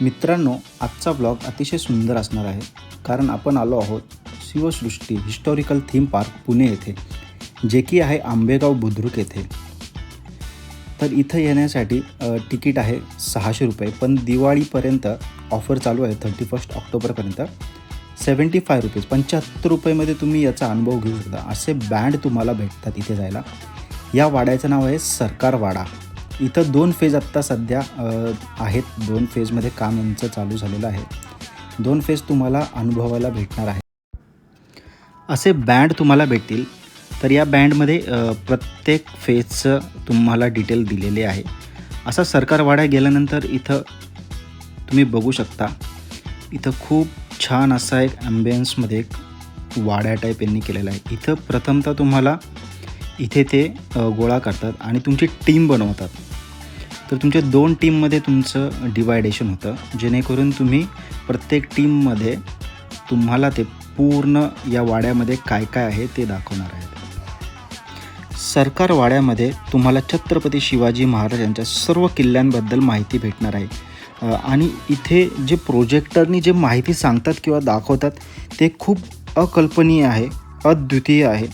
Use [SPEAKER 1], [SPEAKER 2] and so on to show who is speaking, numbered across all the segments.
[SPEAKER 1] मित्रांनो आजचा ब्लॉग अतिशय सुंदर असणार आहे. कारण आपण आलो आहोत Shivsrushti historical theme park Pune येथे जे की आहे आंबेगाव बुद्रुक येथे. तर इथं येण्यासाठी तिकीट आहे सहाशे रुपये पण दिवाळीपर्यंत ऑफर चालू आहे थर्टी फर्स्ट ऑक्टोबरपर्यंत. सेवन्टी फाय रुपीज पंच्याहत्तर रुपयेमध्ये तुम्ही याचा अनुभव घेऊ शकता. असे बँड तुम्हाला भेटतात इथे जायला. या वाड्याचं नाव आहे सरकार वाडा इथं दोन फेज आत्ता सध्या आहेत. दोन फेजमध्ये काम यांचं चालू झालेलं आहे. दोन फेज तुम्हाला अनुभवायला भेटणार आहे. असे बँड तुम्हाला भेटतील. तर या बँडमध्ये प्रत्येक फेजचं तुम्हाला डिटेल दिलेले आहे. असा सरकारवाड्या गेल्यानंतर इथं तुम्ही बघू शकता. इथं खूप छान असा एक ॲम्बियन्समध्ये एक वाड्या टाईप यांनी केलेला आहे. इथं प्रथमतः तुम्हाला इथे ते गोळा करतात आणि तुमची टीम बनवतात. तर तुमच्या दोन टीममध्ये तुमचं डिवायडेशन होतं. जेणेकरून तुम्ही प्रत्येक टीममध्ये तुम्हाला ते पूर्ण या वाड्यामध्ये काय काय आहे ते दाखवणार आहेत. सरकार वाड्यामध्ये तुम्हाला छत्रपती शिवाजी महाराजांच्या सर्व किल्ल्यांबद्दल माहिती भेटणार आहे. आणि इथे जे प्रोजेक्टरनी जे माहिती सांगतात किंवा दाखवतात ते खूप अकल्पनीय आहे अद्वितीय आहे.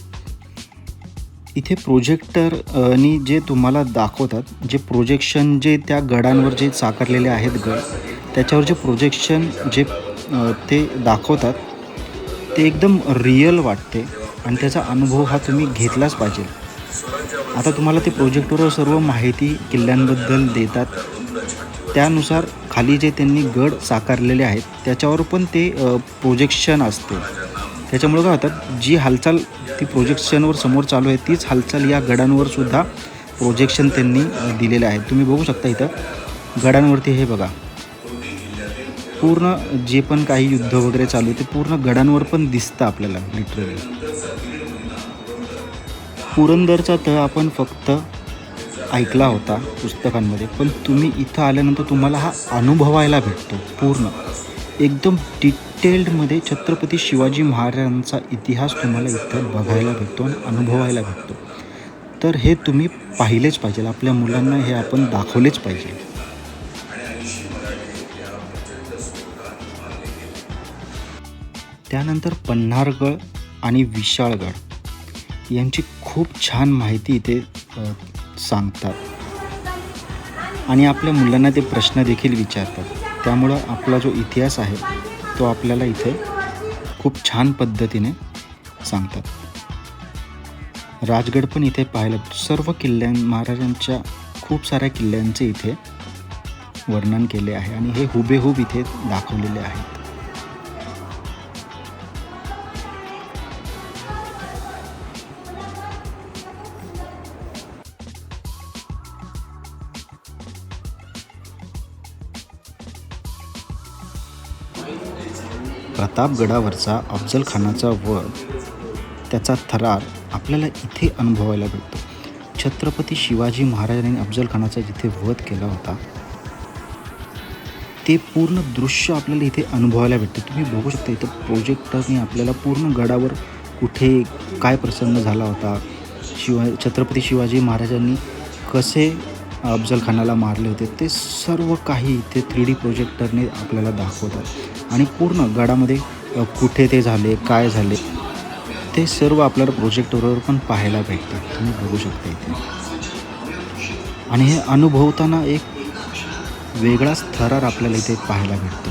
[SPEAKER 1] इथे प्रोजेक्टरनी जे तुम्हाला दाखवतात जे प्रोजेक्शन जे त्या गडांवर जे साकारलेले आहेत गड त्याच्यावर जे प्रोजेक्शन जे ते दाखवतात ते एकदम रिअल वाटते आणि त्याचा अनुभव हा तुम्ही घेतलाच पाहिजे. आता तुम्हाला ते प्रोजेक्टवर सर्व माहिती किल्ल्यांबद्दल देतात. त्यानुसार खाली जे त्यांनी गड साकारलेले आहेत त्याच्यावर पण ते प्रोजेक्शन असते. त्याच्यामुळं काय होतात जी हालचाल ती प्रोजेक्शनवर समोर चालू आहे तीच हालचाल या गडांवर सुद्धा प्रोजेक्शन त्यांनी दिलेलं आहे तुम्ही बघू शकता इथं गडांवरती हे बघा. पूर्ण जे पण काही युद्ध वगैरे चालू आहे ते पूर्ण गडांवर पण दिसतं आपल्याला लिटरली पुरंदरचा तळ आपण फक्त ऐकला होता पुस्तकांमध्ये पण तुम्ही इथं आल्यानंतर तुम्हाला हा अनुभवायला भेटतो पूर्ण. एकदम डिटेल्डमध्ये छत्रपती शिवाजी महाराजांचा इतिहास तुम्हाला इथं बघायला भेटतो आणि अनुभवायला भेटतो. तर हे तुम्ही पाहिलेच पाहिजे. आपल्या मुलांना हे आपण दाखवलेच पाहिजे. त्यानंतर पन्हारगड आणि विशाळगड यांची खूप छान माहिती इथे सांगतात. आणि आपल्या मुलांना ते प्रश्न देखील विचारतात. त्यामुळं आपला जो इतिहास आहे तो आपल्याला इथे खूप छान पद्धतीने सांगतात. राजगड पण इथे पाहायला सर्व किल्ल्यां महाराजांच्या खूप साऱ्या किल्ल्यांचे इथे वर्णन केले आहे आणि हे हुबेहूब इथे दाखवलेले आहेत प्रतापगडावरचा अफजलखानाचा वध त्याचा थरार आपल्याला इथे अनुभवायला भेटतो. छत्रपती शिवाजी महाराजांनी अफजलखानाचा जिथे वध केला होता ते पूर्ण दृश्य आपल्याला इथे अनुभवायला भेटते. तुम्ही बघू शकता इथं प्रोजेक्टरने आपल्याला पूर्ण गडावर कुठे काय प्रसंग झाला होता शिवा छत्रपती शिवाजी महाराजांनी कसे अफजल खानाला मारले होते. ते सर्व काही इथे थ्री डी प्रोजेक्टरने आपल्याला दाखवतात. आणि पूर्ण गडामध्ये कुठे ते झाले काय झाले ते सर्व आपल्याला प्रोजेक्टरवर पण पाहायला भेटतात. तुम्ही बघू शकता इथे. आणि हे अनुभवताना एक वेगळाच थरार आपल्याला इथे पाहायला भेटतो.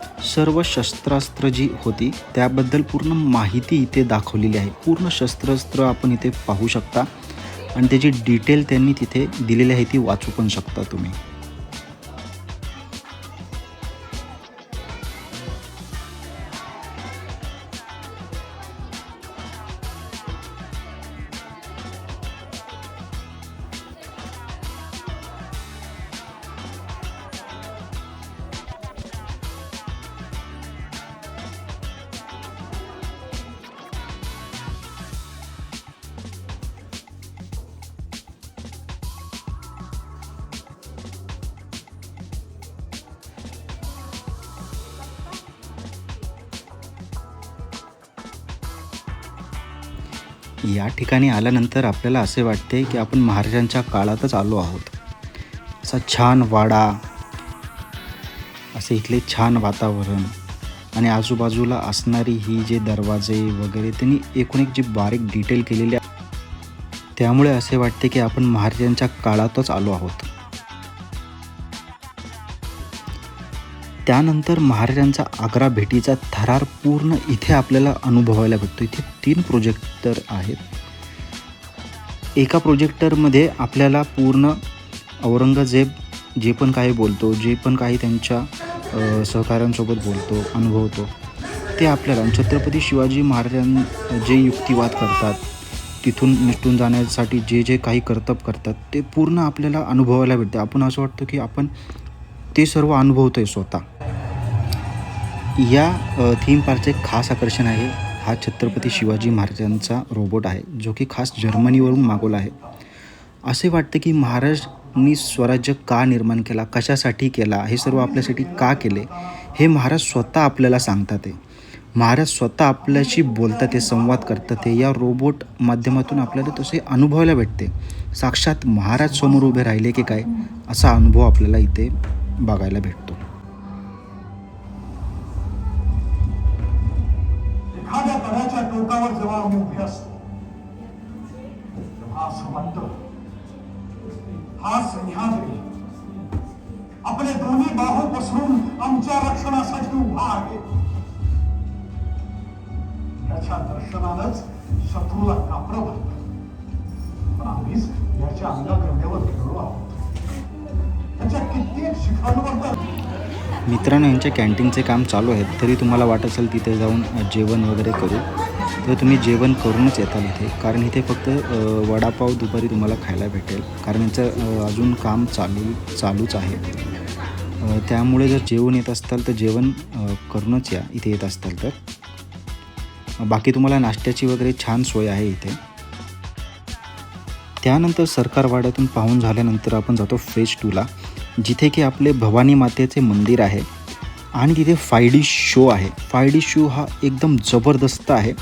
[SPEAKER 1] सर्व शस्त्रास्त्र जी होती त्याबद्दल पूर्ण माहिती इथे दाखवलेली आहे. पूर्ण शस्त्रास्त्र आपण इथे पाहू शकता. आणि त्याची डिटेल त्यांनी तिथे दिलेली आहे ती वाचू पण शकता तुम्ही. या ठिकाणी आल्यानंतर आपल्याला असे वाटते की आपण महाराजांच्या काळातच आलो आहोत. असा छान वाडा असे इथले छान वातावरण आणि आजूबाजूला असणारी ही जे दरवाजे वगैरे त्यांनी एकूण एक जी बारीक डिटेल केलेली आहे त्यामुळे असे वाटते की आपण महाराजांच्या काळातच आलो आहोत. त्यानंतर महाराजांचा आग्रा भेटीचा थरार पूर्ण इथे आपल्याला अनुभवायला भेटतो. इथे तीन प्रोजेक्टर आहेत. एका प्रोजेक्टरमध्ये आपल्याला पूर्ण औरंगजेब जे पण काही बोलतो जे पण काही त्यांच्या सहकाऱ्यांसोबत बोलतो अनुभवतो ते आपल्याला छत्रपती शिवाजी महाराजां जे युक्तिवाद करतात तिथून निष्ठून जाण्यासाठी जे जे काही कर्तव्य करतात ते पूर्ण आपल्याला अनुभवायला भेटते. आपण असं वाटतं की आपण ते सर्व अनुभवतो आहे स्वतः. या थीम पार्कचं एक खास आकर्षण आहे. हा छत्रपती शिवाजी महाराजांचा रोबोट आहे जो की खास जर्मनीवरून मागवला आहे. असे वाटते की महाराजांनी स्वराज्य का निर्माण केला कशासाठी केला हे सर्व आपल्यासाठी का केले हे महाराज स्वतः आपल्याला सांगतात आहे महाराज स्वतः आपल्याशी बोलतात ते संवाद करतात ते या रोबोट माध्यमातून आपल्याला तसे अनुभवायला भेटते. साक्षात महाराज समोर उभे राहिले की काय असा अनुभव आपल्याला इथे बघायला भेटतो.
[SPEAKER 2] एखाद्या गडाच्या टोकावर जेव्हा आम्ही उभे असतो तेव्हा असं हा सह्याद्री आपले दोन्ही बाहू पसरून आमच्या रक्षणासाठी उभा आहे. त्याच्या दर्शनानच शत्रूला कापड भरत
[SPEAKER 1] मित्रांनो यांच्या कॅन्टीनचे काम चालू आहेत. तरी तुम्हाला वाटत असेल तिथे जाऊन जेवण वगैरे करू. तर तुम्ही जेवण करूनच येताल इथे. कारण इथे फक्त वडापाव दुपारी तुम्हाला खायला भेटेल. कारण यांचं अजून काम चालू चालूच आहे. त्यामुळे जर जेवण येत असताल तर जेवण करूनच या. इथे येत असताल तर. बाकी तुम्हाला नाश्त्याची वगैरे छान सोय आहे इथे. त्यानंतर सरकारवाड्यातून पाहून झाल्यानंतर आपण जातो फेज टूला जिथे की आपले भवानी मातेचे मंदिर आहे आणि तिथे फायडी शो आहे. फायडी शो हा एकदम जबरदस्त आहे.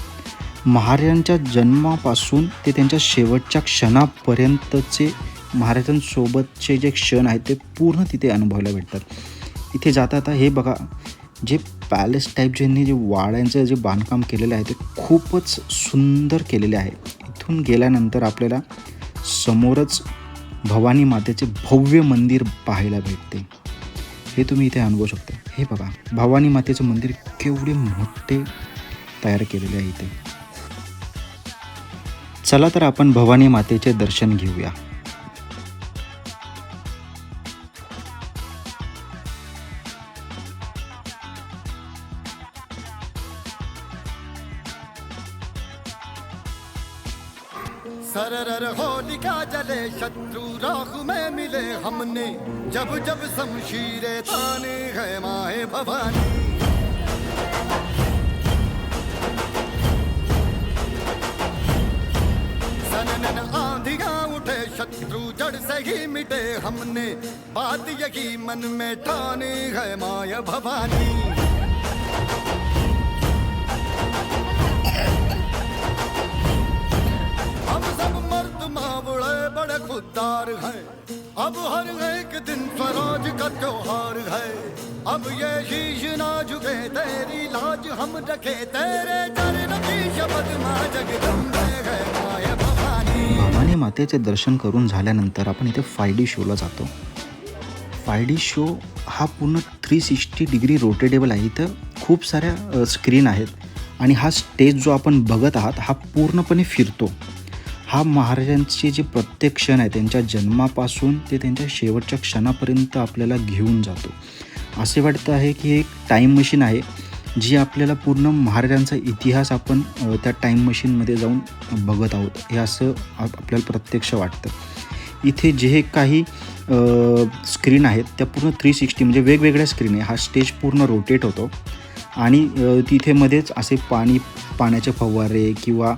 [SPEAKER 1] महाराजांच्या जन्मापासून ते त्यांच्या शेवटच्या क्षणापर्यंतचे महाराजांसोबतचे जे क्षण आहेत ते पूर्ण तिथे अनुभवायला भेटतात. इथे जाता हे बघा जे पॅलेस टाईप ज्यांनी जे वाड्यांचं जे बांधकाम केलेलं आहे ते खूपच सुंदर केलेले आहे. इथून गेल्यानंतर आपल्याला समोरच भवानी मातेचे भव्य मंदिर पाहायला भेटते. हे तुम्ही इथे अनुभवू शकता. हे बघा भवानी मातेचं मंदिर केवढे मोठे तयार केलेले आहे इथे. चला तर आपण भवानी मातेचे दर्शन घेऊया.
[SPEAKER 3] मन ठाने है माय भवानी। हम सब मर्द मावड़े बड़े खुददार हैं। अब हर एक दिन स्वराज का त्योहार है। अब ये शीश ना झुके तेरी लाज हम रखे। तेरे चरण की शपथ माँ जगदम्बे है माया भवानी।
[SPEAKER 1] भवानी मातेचे दर्शन करून झाल्यानंतर आपण इथे फायडी शोला जातो. स्पायडी शो हा पूर्ण थ्री सिक्स्टी डिग्री रोटेटेबल आहे. इथं खूप साऱ्या स्क्रीन आहेत. आणि हा स्टेज जो आपण बघत आहात हा पूर्णपणे फिरतो. हा महाराजांचे जे प्रत्येक क्षण आहे त्यांच्या जन्मापासून ते त्यांच्या शेवटच्या क्षणापर्यंत आपल्याला घेऊन जातो. असे वाटतं आहे की एक टाईम मशीन आहे जी आपल्याला पूर्ण महाराजांचा इतिहास आपण त्या टाईम मशीनमध्ये जाऊन बघत आहोत. हे असं आपल्याला प्रत्यक्ष वाटतं. इथे जे काही स्क्रीन आहेत त्या पूर्ण थ्री सिक्स्टी म्हणजे वेगवेगळ्या स्क्रीन आहे. हा स्टेज पूर्ण रोटेट होतो. आणि तिथे मध्येच असे पाणी पाण्याचे फवारे किंवा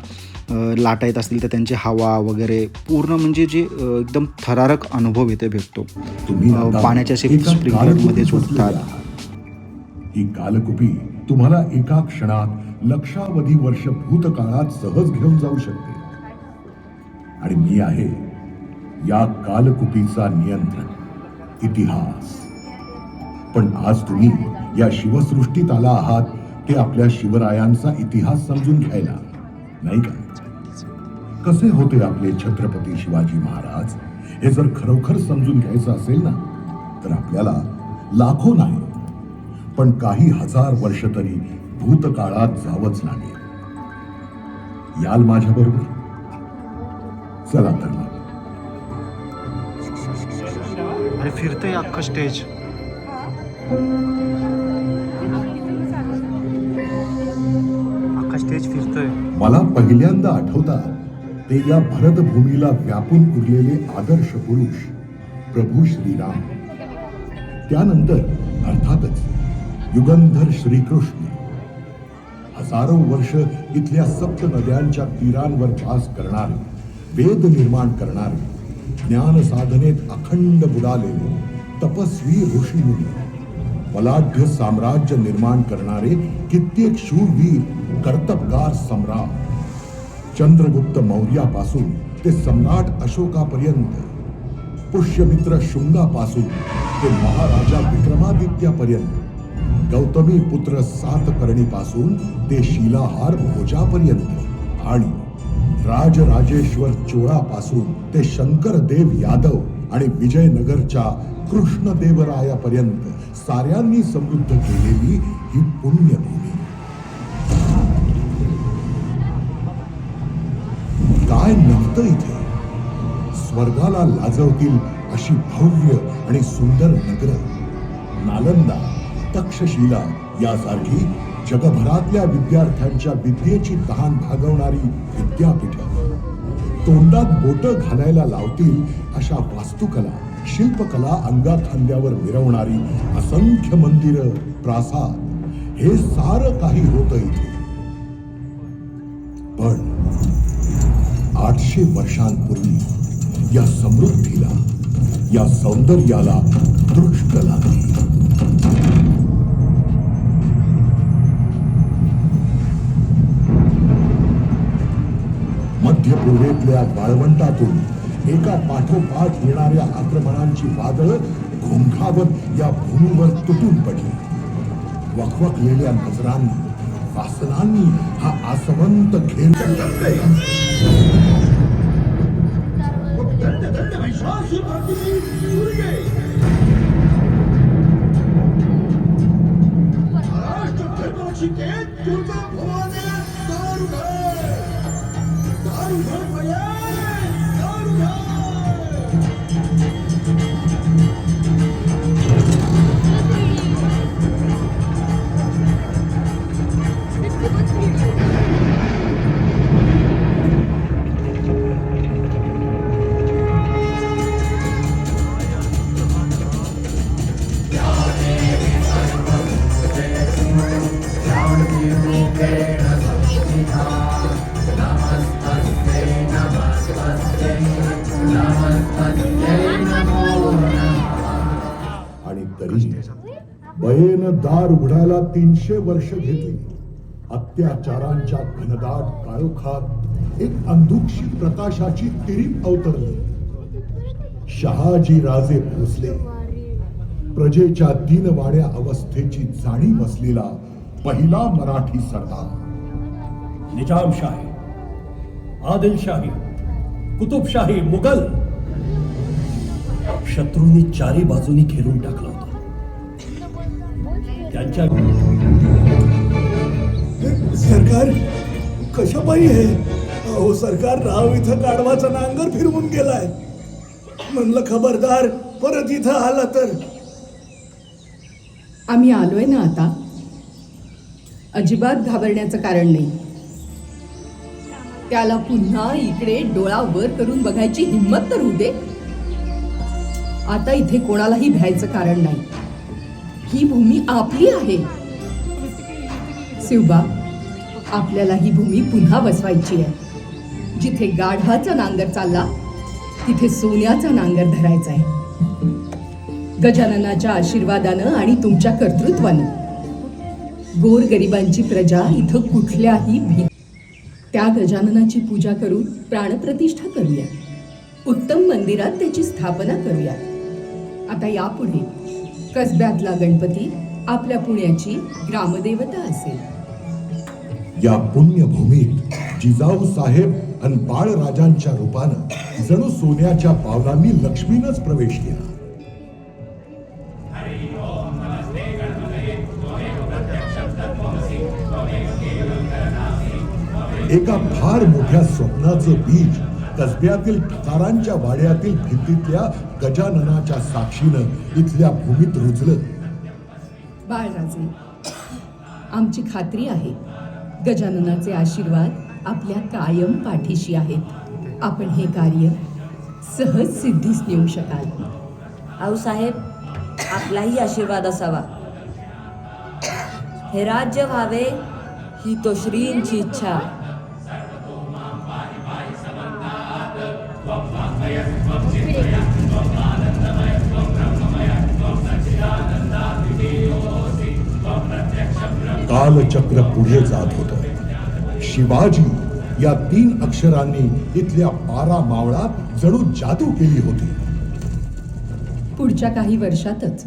[SPEAKER 1] लाटा येत असतील तर त्यांची हवा वगैरे पूर्ण म्हणजे जे एकदम थरारक अनुभव इथे भेटतो.
[SPEAKER 4] तुम्ही
[SPEAKER 1] अ,
[SPEAKER 4] आता
[SPEAKER 1] पाण्याचे असे स्प्रिंकलरमध्ये सुटतात.
[SPEAKER 4] ही कालकुपी तुम्हाला एका क्षणात लक्षावधी वर्ष भूतकाळात सहज घेऊन जाऊ शकते. आणि मी आहे या कालकुपीचा नियंत्रक इतिहास. पण आज तुम्ही या शिवसृष्टीत आला आहात ते आपल्या शिवरायांचा इतिहास समजून घ्यायला नाही का? कसे होते आपले छत्रपती शिवाजी महाराज? हे जर खरोखर समजून घ्यायचं असेल ना तर आपल्याला लाखो नाही पण काही हजार वर्ष तरी भूतकाळात जावंच लागेल. याल माझ्या बरोबर चला तर
[SPEAKER 1] फिरतंय अख्खं स्टेज अख्खा स्टेज फिरतोय.
[SPEAKER 4] मला पहिल्यांदा आठवतात ते या भरतभूमीला व्यापून उरलेले आदर्श पुरुष प्रभू श्रीराम. त्यानंतर अर्थातच युगंधर श्रीकृष्ण. हजारो वर्ष इथल्या सप्त नद्यांच्या तीरांवर भास करणारे वेद निर्माण करणारे ज्ञान साधनेत अखंड बुडालेले तपस्वी ऋषीमुनी बलाढ्य साम्राज्य निर्माण करणारे कित्येक शूरवीर, कर्तबगार सम्राट। चंद्रगुप्त मौर्यापासून ते सम्राट अशोकापर्यंत, पुष्यमित्र शुंगापासून ते महाराजा विक्रमादित्यापर्यंत, गौतमी पुत्र सातकर्णीपासून ते शिलाहार भोजापर्यंत आणि राजराजेश्वर चोळापासून ते शंकरदेव यादव आणि विजयनगरच्या कृष्णदेवरायापर्यंत साऱ्यांनी समृद्ध केलेली ही पुण्यभूमी. काय नव्हतं इथे? स्वर्गाला लाजवतील अशी भव्य आणि सुंदर नगर. नालंदा तक्षशिला यासारखी जगभरातल्या विद्यार्थ्यांच्या विद्येची तहान भागवणारी विद्यापीठ. तोंडात बोट घालायला लावतील अशा वास्तुकला शिल्पकला अंगात खांद्यावर मिरवणारी असंख्य मंदिरं प्रासाद. हे सार काही होत इथे. पण आठशे वर्षांपूर्वी या समृद्धीला या सौंदर्याला दृष्ट लागली. मध्य पूर्वेतल्या वाळवंटातून एका पाठोपाठ येणाऱ्या आक्रमणांची वादळ घोंघावत या भूमीवर तुटून पडली. वखवकलेल्या नजरांनी वासनांनी हा आसवंत खेळ
[SPEAKER 2] महाराष्ट्र 打入冷宫
[SPEAKER 4] आणि तरी दार उघडायला तीनशे वर्ष घेतली. अत्याचारांच्या घनदाट काळोखात एक अंधुक्षी प्रकाशाची तिरीप अवतरली. शहाजी राजे भोसले. प्रजेच्या दिनवाड्या अवस्थेची जाणीव असलेला पहिला मराठी सरदार.
[SPEAKER 5] निजामशाही आदिलशाही कुतुबशाही मुघल. शत्रूंनी चारी बाजूनी घेरून टाकला. त्यांच्या
[SPEAKER 2] सरकार कशापायी आहे? अहो सरकार राव इथं गाढवाचा नांगर फिरवून गेलाय. म्हणलं खबरदार परत इथं आला तर.
[SPEAKER 6] आम्ही आलोय ना आता? अजिबात घाबरण्याचं कारण नाही. त्याला पुन्हा इकडे डोळा वर करून बघायची हिंमत तर होऊ दे. आता इथे कोणालाही भ्यायचं कारण नाही. ही भूमी आपली आहे. शिवबा आपल्याला ही भूमी पुन्हा बसवायची आहे. जिथे गाढाचा नांगर चालला तिथे सोन्याचा नांगर धरायचा आहे. गजाननाच्या आशीर्वादानं आणि तुमच्या कर्तृत्वानं. गोरगरिबांची प्रजा इथं कुठल्याही भी त्या गजाननाची पूजा करून प्राणप्रतिष्ठा करूया. उत्तम मंदिरात त्याची स्थापना करूया. आता यापुढे कसब्यातला गणपती आपल्या पुण्याची ग्रामदेवता असेल.
[SPEAKER 4] या पुण्यभूमीत जिजाऊ साहेब आणि बाळराजांच्या रूपानं जणू सोन्याच्या पावलांनी लक्ष्मीनच प्रवेश केला. एका फार मोठ्या स्वप्नाचं बीज कसब्यातील ठिकारांच्या वाड्यातील भिंतीतल्या गजाननाच्या साक्षीनं इथल्या भूमीत रुजलं.
[SPEAKER 6] बाळराजे आमची खात्री आहे गजाननाचे आशीर्वाद आपल्या कायम पाठीशी आहेत. आपण हे कार्य सहज सिद्धीस नेऊ शकाल.
[SPEAKER 7] आऊसाहेब आपलाही आशीर्वाद असावा. हे राज्य व्हावे ही तो श्रींची इच्छा.
[SPEAKER 4] कालचक्र पुढे जात होत. शिवाजी या तीन अक्षरांनी इथल्या बारा मावळात जणू जादू केली होती.
[SPEAKER 6] पुढच्या काही वर्षातच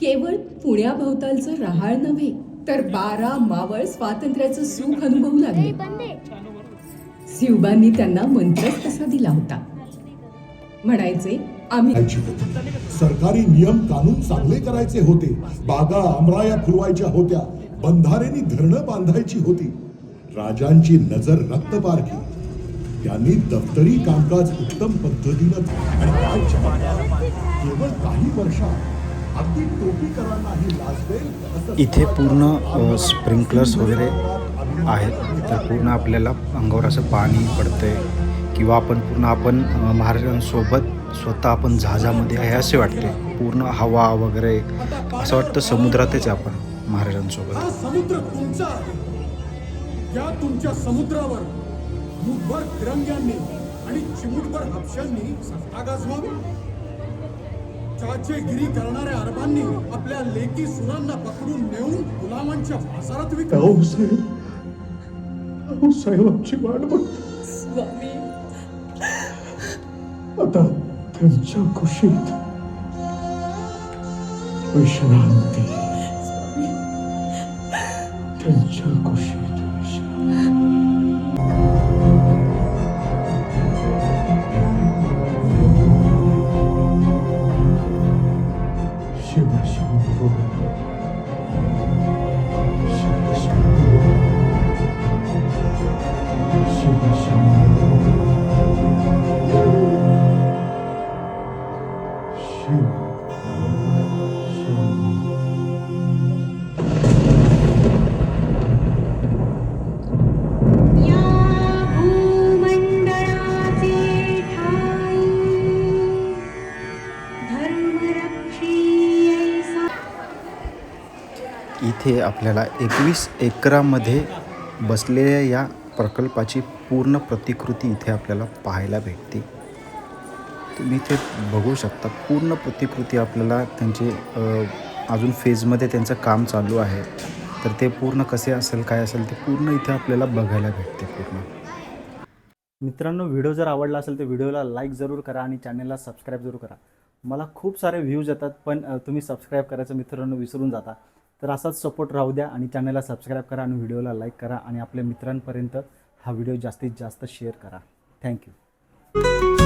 [SPEAKER 6] केवळ पुण्याभोवतालचं रहाळ नव्हे तर बारा मावळ स्वातंत्र्याचं सुख अनुभवू लागले. शिवबांनी त्यांना मंत्रच तसा दिला होता. म्हणायचे आम्ही
[SPEAKER 4] सरकारी नियम कानून चांगले करायचे होते. बागा आमराया फुलवायच्या होत्या. बंधारेनी धरणं बांधायची होती. राजांची नजर रक्तपारखी त्यांनी दफ्तरी कामकाज उत्तम पद्धतीनं केवळ काही वर्षात
[SPEAKER 1] इथे पूर्ण स्प्रिंकलर्स वगैरे आहेत. तर पूर्ण आपल्याला अंगावर असं पाणी पडतंय. किंवा आपण पूर्ण आपण महाराजांसोबत स्वतः आपण जहाजामध्ये आहे असे वाटते. पूर्ण हवा वगैरे असं वाटतं समुद्रातच आपण महाराजांसोबत.
[SPEAKER 2] हा समुद्र तुमचा या तुमच्या समुद्रावर मुठभर तिरंग्यांनी आणि चिमुटभर हापशांनी सत्ता गाजवावी. चाचेगिरी करणाऱ्या अरबांनी आपल्या लेकी सुरांना पकडून नेऊन गुलामांच्या बाजारात विकावं साहेब साहेबांची वाट बघ. आता त्यांच्या कुशीत विश्रांती त्यांच्या कुशीत विश्रांती शिव शंभो
[SPEAKER 1] आपल्याला एकवीस एकरामध्ये बसलेल्या या प्रकल्पाची पूर्ण प्रतिकृती इथे आपल्याला पाहायला भेटते. तुम्ही इथे बघू शकता पूर्ण प्रतिकृती आपल्याला त्यांचे अजून फेजमध्ये त्यांचं काम चालू आहे. तर ते पूर्ण कसे असेल काय असेल ते पूर्ण इथे आपल्याला बघायला भेटते पूर्ण.
[SPEAKER 8] मित्रांनो व्हिडिओ जर आवडला असेल तर व्हिडिओला लाईक जरूर करा आणि चॅनलला सबस्क्राईब जरूर करा. मला खूप सारे व्ह्यूज येतात पण तुम्ही सबस्क्राईब करायचं मित्रांनो विसरून जाता. तर असाच सपोर्ट राहू द्या आणि चॅनलला सबस्क्राईब करा आणि व्हिडिओला लाईक करा आणि आपल्या मित्रांपर्यंत हा व्हिडिओ जास्तीत जास्त शेअर करा. थँक्यू